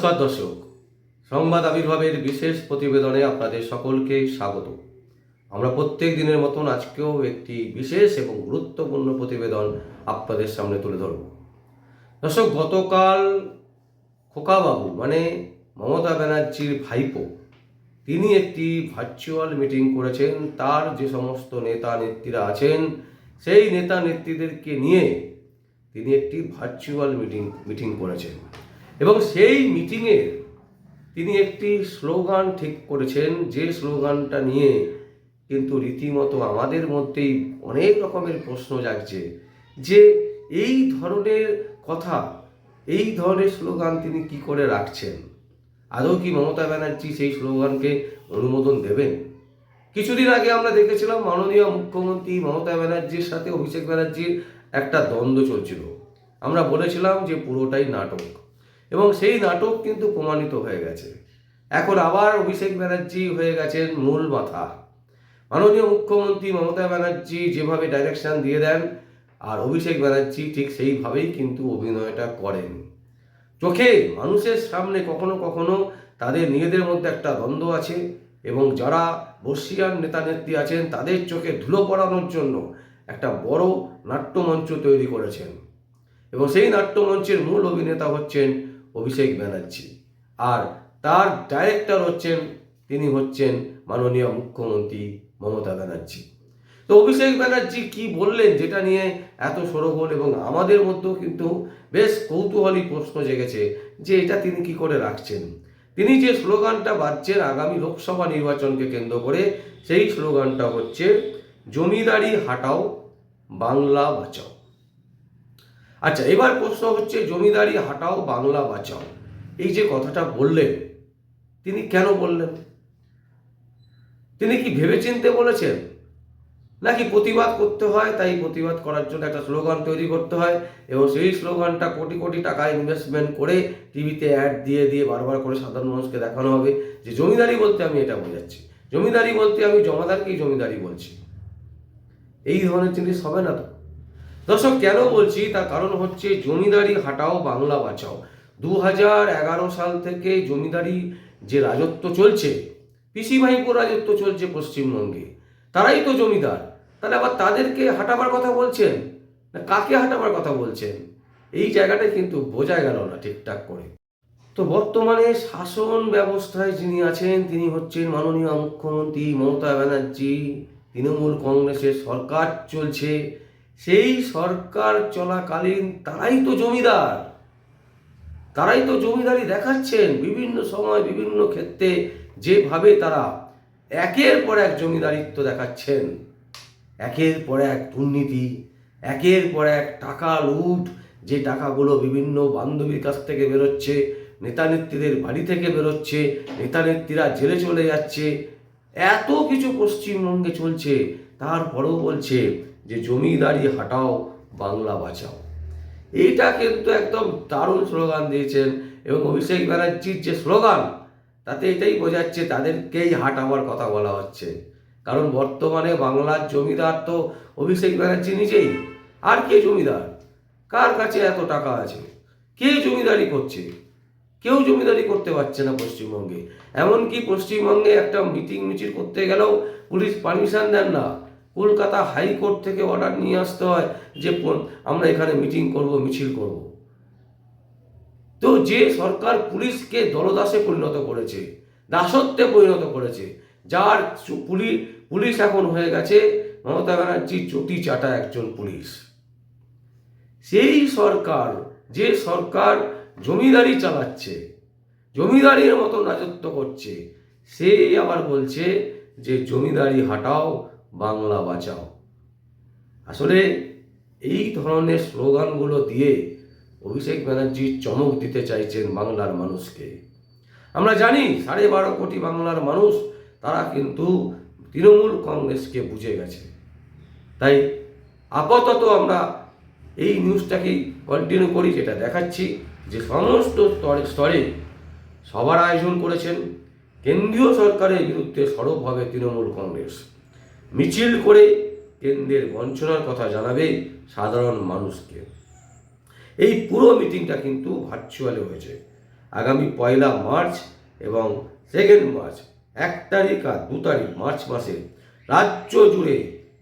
নমস্কার দর্শক। সংবাদ আবির্ভাবের বিশেষ প্রতিবেদনে আপনাদের সকলকে স্বাগত। আমরা প্রত্যেক দিনের মতন আজকেও একটি বিশেষ এবং গুরুত্বপূর্ণ প্রতিবেদন আপনাদের সামনে তুলে ধরব। দর্শক, গতকাল খোকাবাবু মানে মমতা ব্যানার্জির ভাইপো, তিনি একটি ভার্চুয়াল মিটিং করেছেন। তার যে সমস্ত নেতা নেত্রীরা আছেন, সেই নেতা নেত্রীদেরকে নিয়ে তিনি একটি ভার্চুয়াল মিটিং মিটিং করেছেন। এবং সেই মিটিংয়ে তিনি একটি স্লোগান ঠিক করেছেন, যে স্লোগানটা নিয়ে কিন্তু রীতিমতো আমাদের মধ্যেই অনেক রকমের প্রশ্ন জাগছে, যে এই ধরনের কথা, এই ধরনের স্লোগান তিনি কি করে রাখছেন? আদৌ কি মমতা ব্যানার্জি সেই স্লোগানকে অনুমোদন দেবেন? কিছুদিন আগে আমরা দেখেছিলাম মাননীয় মুখ্যমন্ত্রী মমতা ব্যানার্জির সাথে অভিষেক ব্যানার্জির একটা দ্বন্দ্ব চলছিল। আমরা বলেছিলাম যে পুরোটাই নাটক। এবং সেই নাটক কিন্তু প্রমাণিত হয়ে গেছে। এখন আবার অভিষেক ব্যানার্জি হয়ে গেছেন মূল মাথা মাননীয় মুখ্যমন্ত্রী মমতা ব্যানার্জি যেভাবে ডাইরেকশন দিয়ে দেন, আর অভিষেক ব্যানার্জি ঠিক সেইভাবেই কিন্তু অভিনয়টা করেন। চোখে মানুষের সামনে কখনো কখনো তাদের নিজেদের মধ্যে একটা দ্বন্দ্ব আছে এবং যারা বর্ষিয়ান নেতা নেত্রী আছেন, তাদের চোখে ধুলো পড়ানোর জন্য একটা বড় নাট্যমঞ্চ তৈরি করেছেন। এবং সেই নাট্যমঞ্চের মূল অভিনেতা হচ্ছেন অভিষেক ব্যানার্জি। আর তার ডাইরেক্টর হচ্ছেন, তিনি হচ্ছেন মাননীয় মুখ্যমন্ত্রী মমতা ব্যানার্জি। তো অভিষেক ব্যানার্জি কি বললেন যেটা নিয়ে এত সরগোল এবং আমাদের মধ্যেও কিন্তু বেশ কৌতূহলী প্রশ্ন জেগেছে যে এটা তিনি কি করে রাখছেন? তিনি যে স্লোগানটা বাজছেন আগামী লোকসভা নির্বাচনকে কেন্দ্র করে, সেই স্লোগানটা হচ্ছে, জমিদারি হাটাও, বাংলা বাঁচাও। আচ্ছা এবার প্রশ্ন হচ্ছে, জমিদারি হাটাও বাংলা বাঁচাও। এই যে কথাটা বললেন, তিনি কেন বললেন? তিনি কি ভেবেচিন্তে বলেছেন? নাকি প্রতিবাদ করতে হয়, তাই প্রতিবাদ করার জন্য একটা স্লোগান তৈরি করতে হয়, এবং সেই স্লোগানটা কোটি কোটি টাকা ইনভেস্টমেন্ট করে টিভিতে অ্যাড দিয়ে দিয়ে বারবার করে সাধারণ মানুষকে দেখানো হবে যে জমিদারি বলতে আমি এটা বোঝাচ্ছি। জমিদারি বলতে আমি জমাদারকেই জমিদারি বলছি। এই ধরনের জিনিস হবে না তো? দর্শক, কেন বলছি? তার কারণ হচ্ছে জমিদারি হাটাও, বাংলা বাঁচাও। দু হাজার এগারো সাল থেকে জমিদারি যে রাজত্ব চলছে পিসি ভাইপুর রাজত্ব চলছে পশ্চিমবঙ্গে। তারাই তো জমিদার। তাহলে আবার তাদেরকে হাঁটাবার কথা বলছেন? না কাকে হাঁটাবার কথা বলছেন? এই জায়গাটা কিন্তু বোঝা গেল না ঠিকঠাক করে। তো বর্তমানে শাসন ব্যবস্থায় যিনি আছেন, তিনি হচ্ছেন মাননীয় মুখ্যমন্ত্রী মমতা ব্যানার্জি। তৃণমূল কংগ্রেসের সরকার চলছে। সেই সরকার চলাকালীন তারাই তো জমিদার। তারাই তো জমিদারি দেখাচ্ছেন বিভিন্ন সময়, বিভিন্ন ক্ষেত্রে যেভাবে তারা একের পর এক জমিদারিত্ব দেখাচ্ছেন। একের পর এক দুর্নীতি, একের পর এক টাকা লুট, যে টাকাগুলো বিভিন্ন বান্ধবীর কাছ থেকে বেরোচ্ছে, নেতা নেত্রীদের বাড়ি থেকে বেরোচ্ছে, নেতা নেত্রীরা জেলে চলে যাচ্ছে, এত কিছু পশ্চিমবঙ্গে চলছে। তারপরেও বলছে যে জমিদারি হাটাও, বাংলা বাঁচাও। এইটা কিন্তু একদম দারুণ স্লোগান দিয়েছেন এবং অভিষেক ব্যানার্জির যে স্লোগান, তাতে এটাই বোঝাচ্ছে তাদেরকেই হাঁটাবার কথা বলা হচ্ছে। কারণ বর্তমানে বাংলার জমিদার তো অভিষেক ব্যানার্জি নিজেই। আর কে জমিদার? কার কাছে এত টাকা আছে? কে জমিদারি করছে? কেউ জমিদারি করতে পারছে না পশ্চিমবঙ্গে। এমনকি পশ্চিমবঙ্গে একটা মিটিং মিছিল করতে গেলেও পুলিশ পারমিশন দেন না। কলকাতা হাইকোর্ট থেকে অর্ডার নিয়ে আসতে হয় যে আমরা এখানে মিটিং করব, মিছিল করব। তো যে সরকার পুলিশকে দলদাসে পরিণত করেছে, দাসত্বে পরিণত করেছে, যার পুলিশ পুলিশ এখন হয়ে গেছে মমতা ব্যানার্জি চটি চাটা একজন পুলিশ। সেই সরকার, যে সরকার জমিদারি চালাচ্ছে, জমিদারির মতো রাজত্ব করছে, সে আবার বলছে যে জমিদারি হাটাও বাংলা বাঁচাও। আসলে এই ধরনের স্লোগানগুলো দিয়ে অভিষেক ব্যানার্জি চমক দিতে চাইছেন বাংলার মানুষকে। আমরা জানি সাড়ে বারো কোটি বাংলার মানুষ, তারা কিন্তু তৃণমূল কংগ্রেসকে বুঝে গেছে। তাই আপাতত আমরা এই নিউজটাকেই কন্টিনিউ করি, যেটা দেখাচ্ছি যে সমস্ত স্তরে স্তরে সবার আয়োজন করেছেন কেন্দ্রীয় সরকারের বিরুদ্ধে সরবভাবে তৃণমূল কংগ্রেস। মিছিল করে কেন্দ্রের বঞ্চনার কথা জানাবে সাধারণ মানুষকে। এই পুরো মিটিংটা কিন্তু ভার্চুয়ালে হয়েছে। আগামী পয়লা মার্চ এবং সেকেন্ড মার্চ, এক তারিখ আর দু তারিখ মার্চ মাসে রাজ্য জুড়ে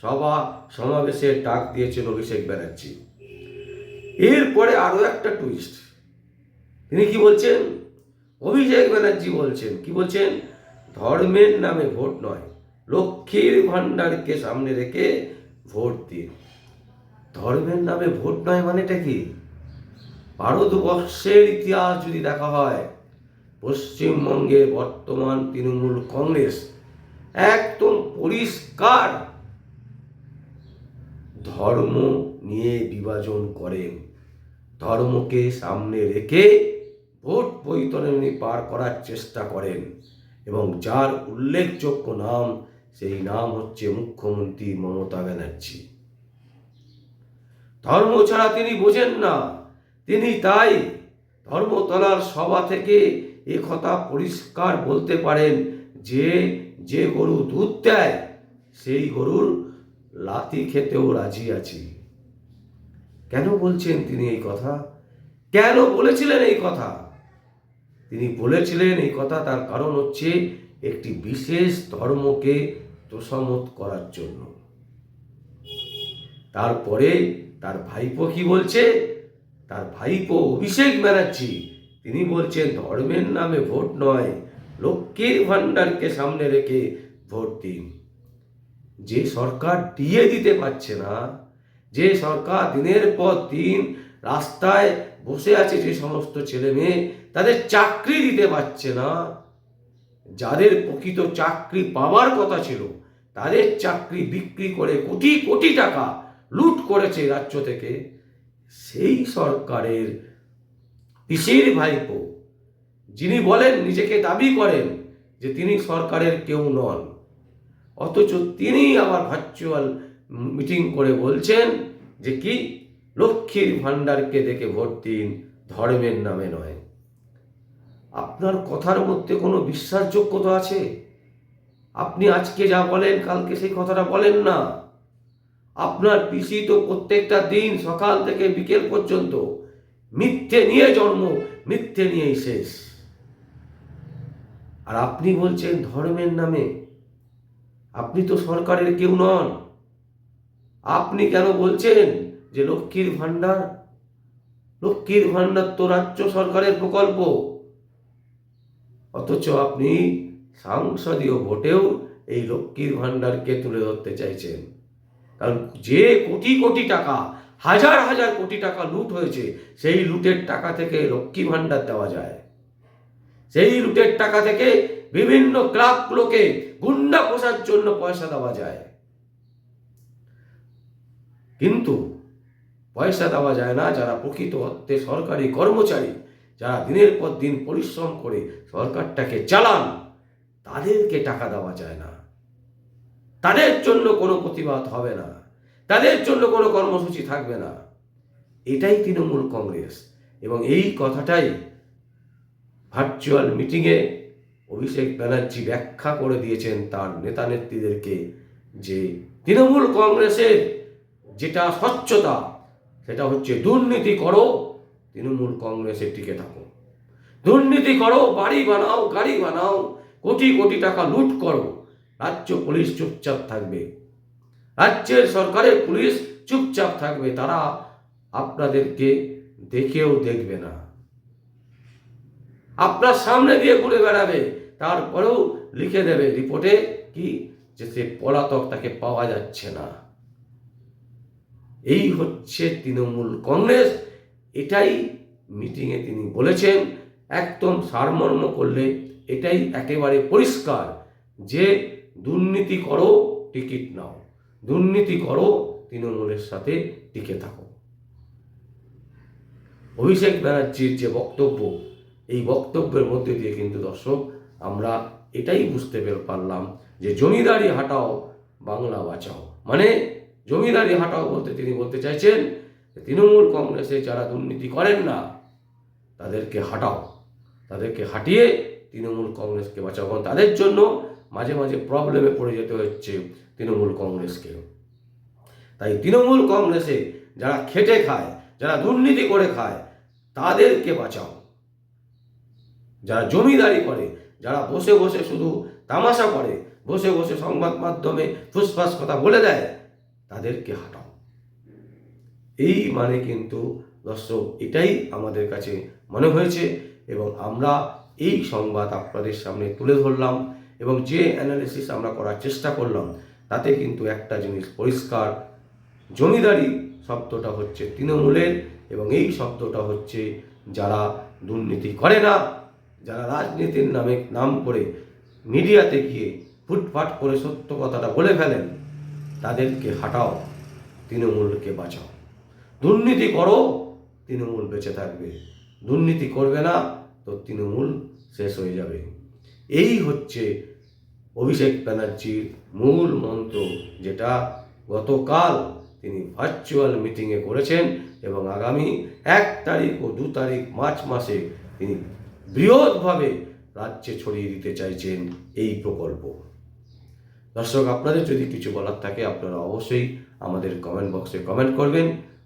সভা সমাবেশের ডাক দিয়েছেন অভিষেক ব্যানার্জি। এরপরে আরও একটা টুইস্ট তিনি কি বলছেন? অভিষেক ব্যানার্জি বলছেন, কি বলছেন? ধর্মের নামে ভোট নয় লক্ষ্মীর ভাণ্ডারকে সামনে রেখে ভোট দিন ধর্মের নামে ভোট নয় মানেটা কি? ভারতবর্ষের ইতিহাস যদি দেখা হয়, পশ্চিমবঙ্গে বর্তমান তৃণমূল কংগ্রেস একদম পরিষ্কার ধর্ম নিয়ে বিভাজন করেন ধর্মকে সামনে রেখে ভোট বৈতরণী পার করার চেষ্টা করেন এবং যার উল্লেখযোগ্য নাম সেই নাম হচ্ছে মুখ্যমন্ত্রী মমতা ব্যানার্জি। ধর্ম ছাড়া তিনি বোঝেন না। তিনি তাই ধর্মতলার সভা থেকে এ কথা পরিষ্কার বলতে পারেন যে যে গরু দুধ দেয়, সেই গরুর লাতি খেতেও রাজি আছি। কেন বলছেন তিনি এই কথা? কেন বলেছিলেন এই কথা? তিনি বলেছিলেন এই কথা তার কারণ হচ্ছে একটি বিশেষ ধর্মকে তোষামত করার জন্য। তারপরে তার ভাইপো কি বলছে? তার ভাইপো অভিষেক ব্যানার্জি, তিনি বলছেন, ধর্মের নামে ভোট নয় লক্ষ্মীর ভাণ্ডারকে সামনে রেখে ভোট দিন। যে সরকার দিয়ে দিতে পারছে না, যে সরকার দিনের পর দিন রাস্তায় বসে আছে যে সমস্ত ছেলে মেয়ে তাদের চাকরি দিতে পারছে না যাদের প্রকৃত চাকরি পাওয়ার কথা ছিল, তাদের চাকরি বিক্রি করে কোটি কোটি টাকা লুট করেছে রাজ্য থেকে, সেই সরকারের পিসির ভাইপো, যিনি বলেন, নিজেকে দাবি করেন যে তিনি সরকারের কেউ নন। অথচ তিনি আবার ভার্চুয়াল মিটিং করে বলছেন যে কি? লক্ষ্মীর ভাণ্ডারকে দেখে ভোট দিন, ধর্মের নামে নয়। আপনার কথার মধ্যে কোনো বিশ্বাসযোগ্যতা আছে? আপনি আজকে যা বলেন, কালকে সেই কথাটা বলেন না। আপনার পিসি তো প্রত্যেকটা দিন সকাল থেকে বিকেল পর্যন্ত মিথ্যে নিয়ে জন্ম, মিথ্যে নিয়েই শেষ। আর আপনি বলছেন ধর্মের নামে। আপনি তো সরকারের কেউ নন। আপনি কেন বলছেন যে লক্ষ্মীর ভাণ্ডার? লক্ষ্মীর ভাণ্ডার তো রাজ্য সরকারের প্রকল্প। অথচ আপনি সাংসদীয় ভোটেও এই লক্ষ্মীর ভাণ্ডারকে তুলে ধরতে চাইছেন। কারণ যে কোটি কোটি টাকা, হাজার হাজার কোটি টাকা লুট হয়েছে, সেই লুটের টাকা থেকে লক্ষ্মী ভাণ্ডার দেওয়া যায়। সেই লুটের টাকা থেকে বিভিন্ন ক্লাবগুলোকে গুন্ডা পোষার জন্য পয়সা দেওয়া যায়। কিন্তু পয়সা দেওয়া যায় না, যারা প্রকৃত অর্থে সরকারি কর্মচারী যারা দিনের পর দিন পরিশ্রম করে সরকারটাকে চালান, তাদেরকে টাকা দেওয়া যায় না। তাদের জন্য কোনো প্রতিবাদ হবে না। তাদের জন্য কোনো কর্মসূচি থাকবে না। এটাই তৃণমূল কংগ্রেস এবং এই কথাটাই ভার্চুয়াল মিটিংয়ে অভিষেক ব্যানার্জি ব্যাখ্যা করে দিয়েছেন তার নেতা নেত্রীদেরকে যে তৃণমূল কংগ্রেসের যেটা স্বচ্ছতা, সেটা হচ্ছে দুর্নীতি করো তৃণমূল কংগ্রেসে টিকে থাকো দুর্নীতি করো, বাড়ি বানাও, গাড়ি বানাও, কোটি কোটি টাকা লুট করো। রাজ্য পুলিশ চুপচাপ থাকবে। রাজ্যের সরকারের পুলিশ চুপচাপ থাকবে, তারা আপনাদেরকে দেখেও দেখবে না। আপনার সামনে দিয়ে ঘুরে বেড়াবে, তারপরেও লিখে দেবে রিপোর্টে কি? যে সে পলাতক, তাকে পাওয়া যাচ্ছে না। এই হচ্ছে তৃণমূল কংগ্রেস। এটাই মিটিংয়ে তিনি বলেছেন, একদম সারমর্ম করলে এটাই একেবারে পরিষ্কার যে দুর্নীতি করো, টিকিট নাও। দুর্নীতি করো, তৃণমূলের সাথে টিকে থাকো। অভিষেক ব্যানার্জির যে বক্তব্য, এই বক্তব্যের মধ্যে দিয়ে কিন্তু দর্শক, আমরা এটাই বুঝতে পেরে পারলাম যে জমিদারি হাটাও, বাংলা বাঁচাও। মানে জমিদারি হাটাও বলতে তিনি বলতে চাইছেন তৃণমূল কংগ্রেসে যারা দুর্নীতি করেন না, তাদেরকে হাটাও। তাদেরকে হাঁটিয়ে তৃণমূল কংগ্রেসকে বাঁচাও। কারণ তাদের জন্য মাঝে মাঝে প্রবলেমে পড়ে যেতে হচ্ছে তৃণমূল কংগ্রেসকে। তাই তৃণমূল কংগ্রেসে যারা খেটে খায়, যারা দুর্নীতি করে খায়, তাদেরকে বাঁচাও। যারা জমিদারি করে, যারা বসে বসে শুধু তামাশা করে, বসে বসে সংবাদ মাধ্যমে ফুসফাস কথা বলে দেয়, তাদেরকে হাঁটাও। এই মানে কিন্তু দর্শক, এটাই আমাদের কাছে মনে হয়েছে এবং আমরা এই সংবাদ আপনাদের সামনে তুলে ধরলাম এবং যে অ্যানালিসিস আমরা করার চেষ্টা করলাম, তাতে কিন্তু একটা জিনিস পরিষ্কার। জমিদারি শব্দটা হচ্ছে তৃণমূলের এবং এই শব্দটা হচ্ছে যারা দুর্নীতি করে না, যারা রাজনীতির নামে নাম করে মিডিয়াতে গিয়ে ফুটফাট করে সত্য কথাটা বলে ফেলেন, তাদেরকে হাঁটাও, তৃণমূলকে বাঁচাও। দুর্নীতি করো, তৃণমূল বেঁচে থাকবে। দুর্নীতি করবে না, তো তৃণমূল শেষ হয়ে যাবে। এই হচ্ছে অভিষেক ব্যানার্জির মূল মন্ত্র, যেটা গতকাল তিনি ভার্চুয়াল মিটিংয়ে করেছেন এবং আগামী এক তারিখ ও দু তারিখ মার্চ মাসে তিনি বৃহৎভাবে রাজ্যে ছড়িয়ে দিতে চাইছেন এই প্রকল্প। দর্শক, আপনাদের যদি কিছু বলার থাকে, আপনারা অবশ্যই আমাদের কমেন্ট বক্সে কমেন্ট করবেন।